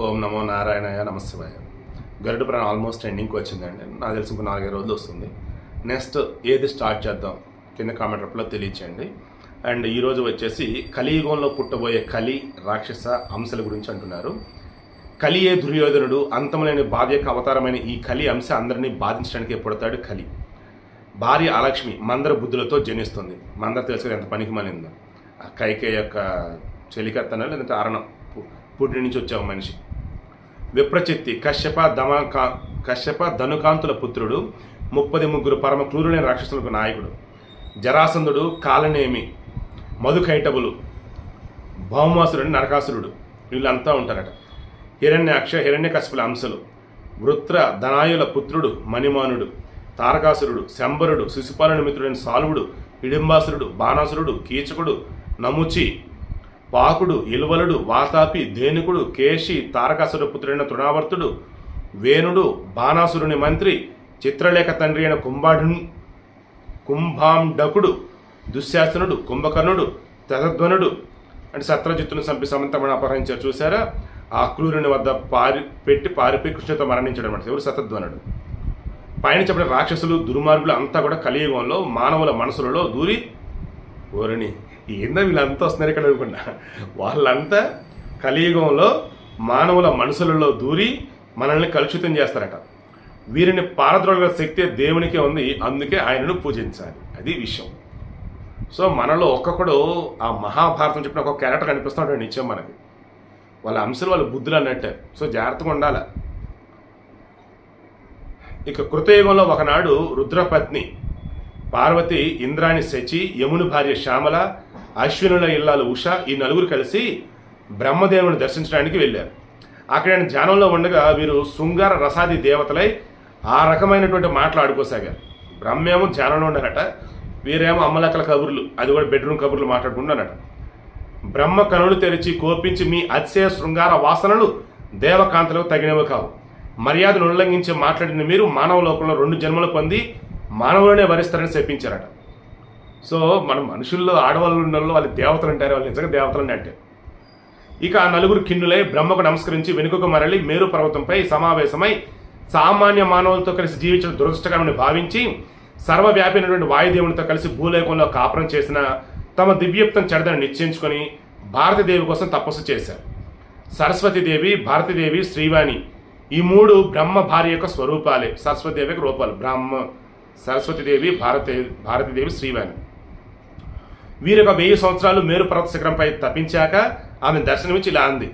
ఓం నమో నారాయణయ నమశివాయ గరుడ పురాణం ఆల్మోస్ట్ ఎండింగ్కి వచ్చిందండి. నాకు తెలిసి ఇంకో నాలుగైదు రోజులు వస్తుంది. నెక్స్ట్ ఏది స్టార్ట్ చేద్దాం? కింద కామెంట్ రూపంలో తెలియచేయండి. అండ్ ఈరోజు వచ్చేసి కలియుగంలో పుట్టబోయే కలి రాక్షస అంశల గురించి అంటున్నారు. కలియే దుర్యోధనుడు? అంతములేని భార్య యొక్క అవతారమైన ఈ కలి అంశ అందరినీ బాధించడానికి పుడతాడు కలి. భార్య అలక్ష్మి మందర బుద్ధులతో జనిస్తుంది. మందర తెలుసుకుని ఎంత పనికి మనిందో కైకే యొక్క చెలికత్తన లేదంటే అరణం. పుట్టి నుంచి వచ్చావు మనిషి. విప్రచిత్తి కశ్యప దమకా కశ్యప ధనుకాంతుల పుత్రుడు ముప్పది ముగ్గురు పరమ క్రూరులైన రాక్షసులకు నాయకుడు. జరాసంధుడు కాలనేమి మధుకైటబులు భౌమాసురుడు నరకాసురుడు. వీళ్ళంతా ఉంటారట. హిరణ్యాక్ష హిరణ్యకశిపుల అంశలు. వృత్ర ధనాయుల పుత్రుడు మణిమానుడు. తారకాసురుడు శంబరుడు శిశుపాలుని మిత్రుడైన సాలువుడు హిడింబాసురుడు బాణాసురుడు కీచకుడు నముచి పాకుడు ఇల్వలుడు వాతాపి ధేనుకుడు కేశి తారకాసుడు పుత్రుడైన తృణావర్తుడు వేణుడు బాణాసురుని మంత్రి చిత్రలేఖ తండ్రి అయిన కుంభాడు కుంభాండకుడు దుశ్శాసనుడు కుంభకర్ణుడు తదధ్వనుడు అంటే సత్రజిత్తును చంపి సమంతమని అపహరించారు. చూసారా ఆ క్రూరుని వద్ద పారి పెట్టి పారిపోయి కృష్ణతో మరణించడం అంటే ఎవరు? సతధ్వనుడు. పైన చెప్పిన రాక్షసులు దుర్మార్గులు అంతా కూడా కలియుగంలో మానవుల మనసులలో దూరి ఓరిని ఏందో వీళ్ళంతా వస్తున్నారు ఇక్కడ అనుకున్నా. వాళ్ళంతా కలియుగంలో మానవుల మనసులలో దూరి మనల్ని కలుషితం చేస్తారట. వీరిని పారద్రోగ శక్తి దేవునికే ఉంది అందుకే ఆయనను పూజించాలి. అది విషయం. సో మనలో ఒక్కొక్కడు ఆ మహాభారతం చెప్పిన ఒక క్యారెక్టర్ కనిపిస్తున్నాడు నిత్యం మనకి. వాళ్ళ అంశాలు వాళ్ళ బుద్ధులు అన్నట్టే. సో జాగ్రత్తగా ఉండాలి. ఇక కృతయుగంలో ఒకనాడు రుద్రపత్ని పార్వతి ఇంద్రాణి శచి యముని భార్య శ్యామల అశ్వినుల ఇల్లాలు ఉష ఈ నలుగురు కలిసి బ్రహ్మదేవుని దర్శించడానికి వెళ్ళారు. అక్కడ ఆయన ధ్యానంలో ఉండగా వీరు శృంగార రసాది దేవతలై ఆ రకమైనటువంటి మాటలు ఆడుకోసాగారు. బ్రహ్మేమో ధ్యానంలో ఉండగట వీరేమో అమ్మలక్కల కబుర్లు అది కూడా బెడ్రూమ్ కబుర్లు మాట్లాడుకుంటున్నారట బ్రహ్మ కనులు తెరిచి కోపించి మీ అతిశయ శృంగార వాసనలు దేవకాంతలకు తగినవి కావు. మర్యాదను ఉల్లంఘించి మాట్లాడిన మీరు మానవ లోకంలో రెండు జన్మలు పొంది మానవులనే వరిస్తారని చెప్పించారట. సో మన మనుషుల్లో ఆడవాళ్ళు ఉన్న వాళ్ళు వాళ్ళు దేవతలు అంటారు వాళ్ళు నిజంగా దేవతలు అంటే. ఇక ఆ నలుగురు కిన్నులై బ్రహ్మకు నమస్కరించి వెనుకకు మరలి మేరు పర్వతంపై సమావేశమై సామాన్య మానవులతో కలిసి జీవించడం దురదృష్టకరమని భావించి సర్వవ్యాపినటువంటి వాయుదేవునితో కలిసి భూలేకంలో కాపురం చేసిన తమ దివ్యప్తం చెడదని నిశ్చయించుకొని భారతదేవి కోసం తపస్సు చేశారు. సరస్వతీదేవి భారతీదేవి శ్రీవాణి ఈ మూడు బ్రహ్మ భార్య యొక్క స్వరూపాలే. సరస్వతీదేవి యొక్క రూపాలు. బ్రహ్మ సరస్వతీదేవి భారత భారతీదేవి శ్రీవాణి. వీరు ఒక వెయ్యి సంవత్సరాలు మేరు పర్వత శిఖరంపై తప్పించాక ఆమె దర్శనమిచ్చి ఇలా అంది.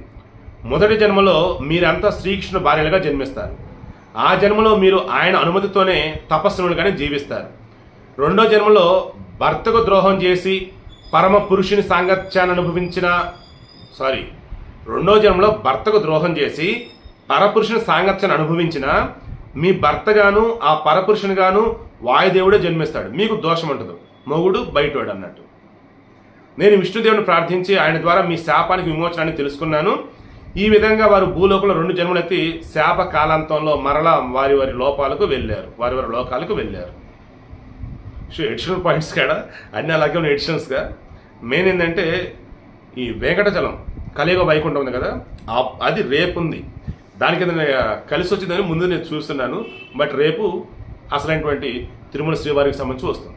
మొదటి జన్మలో మీరంతా శ్రీకృష్ణ భార్యలుగా జన్మిస్తారు. ఆ జన్మలో మీరు ఆయన అనుమతితోనే తపస్సునులుగానే జీవిస్తారు. రెండో జన్మలో భర్తకు ద్రోహం చేసి పరమ పురుషుని సాంగత్యాన్ని అనుభవించిన సారీ రెండో జన్మలో భర్తకు ద్రోహం చేసి పరపురుషుని సాంగత్యాన్ని అనుభవించిన మీ భర్తగాను ఆ పరపురుషునిగాను వాయుదేవుడే జన్మిస్తాడు. మీకు దోషం ఉంటుంది మొగుడు బయటోడు అన్నట్టు. నేను విష్ణుదేవుని ప్రార్థించి ఆయన ద్వారా మీ శాపానికి విమోచనాన్ని తెలుసుకున్నాను. ఈ విధంగా వారు భూలోకంలో రెండు జన్మలెత్తి శాప కాలాంతంలో మరలా వారి వారి లోపాలకు వెళ్ళారు. వారి వారి లోకాలకు వెళ్ళారు. సో ఎడిషనల్ పాయింట్స్ కాడ అన్ని అలాగే ఉన్న ఎడిషనల్స్గా మెయిన్ ఏంటంటే ఈ వెంకటచలం కలియుగ వైకుంఠం ఉంది కదా. అది రేపు దాని కింద కలిసి వచ్చిందని ముందు నేను చూస్తున్నాను. బట్ రేపు అసలైనటువంటి తిరుమల శ్రీవారికి సంబంధించి వస్తుంది